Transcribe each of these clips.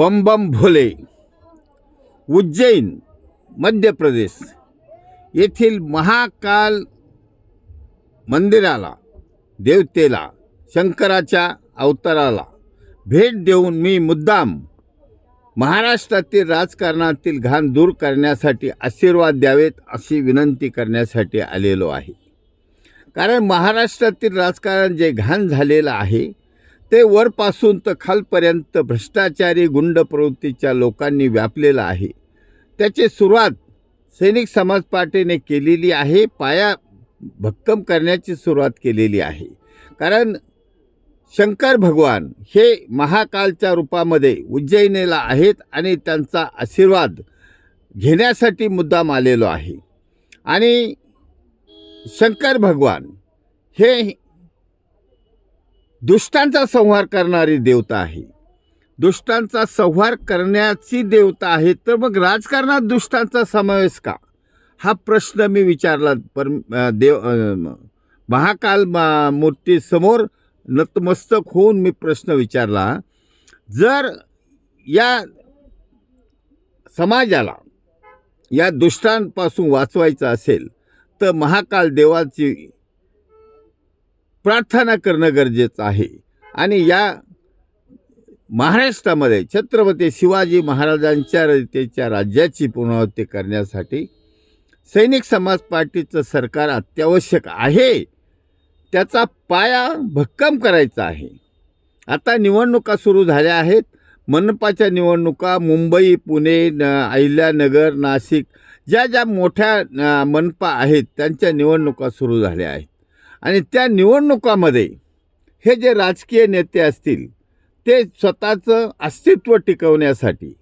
बम बम भोले उज्जैन मध्य प्रदेश येथील महाकाल मंदिराला देवतेला शंकराच्या अवताराला भेट देऊन मी मुद्दाम महाराष्ट्रातील राजकारणातील घाण दूर करण्यासाठी आशीर्वाद द्यावेत अशी विनंती करण्यासाठी आलेलो आहे. कारण महाराष्ट्रातील राजकारण जे घाण झालेलं आहे ते वरपासून तर खालपर्यंत भ्रष्टाचारी गुंड प्रवृत्तीच्या लोकांनी व्यापलेलं आहे. त्याची सुरुवात सैनिक समाज पार्टीने केलेली आहे. पाया भक्कम करण्याची सुरुवात केलेली आहे. कारण शंकर भगवान हे महाकालच्या रूपामध्ये उज्जैनीला आहेत आणि त्यांचा आशीर्वाद घेण्यासाठी मुद्दाम आलेलो आहे. आणि शंकर भगवान हे दुष्टांचा संहार करणारी देवता आहे. दुष्टांचा संहार करण्याची देवता आहे तर मग राजकारणात दुष्टांचा समावेश का? हा प्रश्न मी विचारला. पर देव महाकाल मा- मूर्तीसमोर नतमस्तक होऊन मी प्रश्न विचारला. जर या समाजाला या दुष्टांपासून वाचवायचं असेल तर महाकाल देवाची प्रार्थना करणं गरजेचं आहे. आणि या महाराष्ट्रामध्ये छत्रपती शिवाजी महाराजांच्या रीतीच्या राज्याची पुनरावृत्ती करण्यासाठी सैनिक समाज पार्टीचं सरकार अत्यावश्यक आहे. त्याचा पाया भक्कम करायचा आहे. आता निवडणुका सुरू झाल्या आहेत. मनपाच्या निवडणुका मुंबई पुणे न अहिल्यानगर नाशिक ज्या ज्या मोठ्या मनपा आहेत त्यांच्या निवडणुका सुरू झाल्या आहेत. आणि त्या निवडणुकामध्ये हे जे राजकीय नेते असतील ते स्वतःचं अस्तित्व टिकवण्यासाठी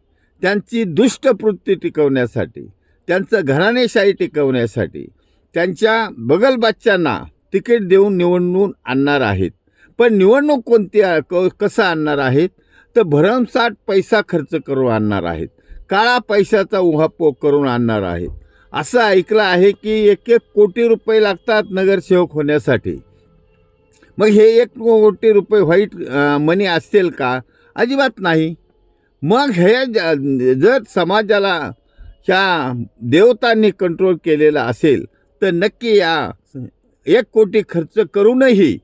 त्यांची दुष्टवृत्ती टिकवण्यासाठी त्यांचं घराणेशाही टिकवण्यासाठी त्यांच्या बगलबाच्यांना तिकीट देऊन निवडणून आणणार आहेत. पण निवडणूक कोणती क कसं आणणार आहेत? तर भरमसाठ पैसा खर्च करून आणणार आहेत. काळा पैशाचा उहापोह करून आणणार आहेत. असं ऐकलं आहे की एक एक कोटी रुपये लागतात नगरसेवक होण्यासाठी. मग हे एक कोटी रुपये व्हाईट मनी असतील का? अजिबात नाही. मग हे ज- जर समाजाला ह्या देवतांनी कंट्रोल केलेलं असेल तर नक्की या एक कोटी खर्च करूनही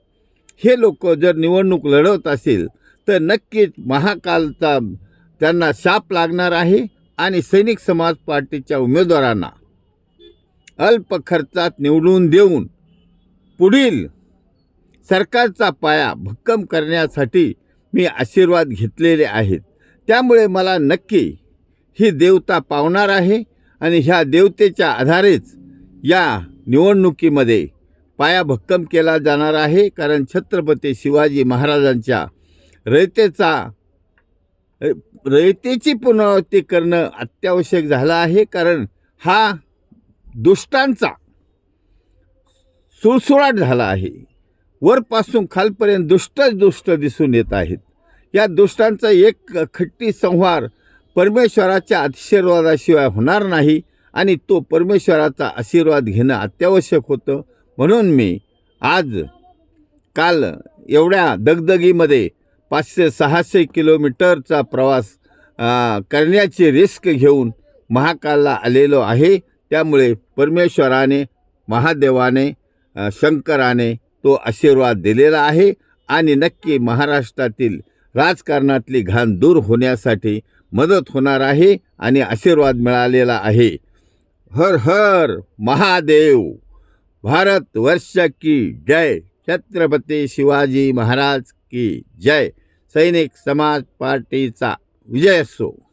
हे लोक जर निवडणूक लढवत असेल तर नक्कीच महाकालचा त्यांना शाप लागणार आहे आणि सैनिक समाज पार्टीच्या उमेदवारांना. अल्प खर्चात निवडून देऊन पुढील सरकारचा पाया भक्कम करण्यासाठी मी आशीर्वाद घेतलेले आहेत. त्यामुळे मला नक्की ही देवता पावणार आहे आणि ह्या देवतेच्या आधारेच या निवडणुकीमध्ये पाया भक्कम केला जाणार आहे कारण छत्रपती शिवाजी महाराजांच्या रयतेचा रयतेची पुनरावृत्ती करणं अत्यावश्यक झालं आहे कारण हा दुष्टांचा सुळसुळाट झाला आहे. वरपासून खालपर्यंत दुष्टच दुष्ट दिसून येत आहेत. या दुष्टांचा एक खट्टी संहार परमेश्वराच्या आशीर्वादाशिवाय होणार नाही आणि तो परमेश्वराचा आशीर्वाद घेणं अत्यावश्यक होतं. म्हणून मी आज काल एवढ्या दगदगीमध्ये पाचशे सहाशे किलोमीटरचा प्रवास करण्याची रिस्क घेऊन महाकालला आलेलो आहे. त्यामुळे परमेश्वराने महादेवाने शंकराने तो आशीर्वाद दिलेला आहे आणि नक्की महाराष्ट्रातील राजकारणातली घाण दूर होण्यासाठी मदत होणार आहे आणि आशीर्वाद मिळालेला आहे. हर हर महादेव! भारत वर्ष की जय! छत्रपती शिवाजी महाराज की जय! सैनिक समाज पार्टीचा विजय असो!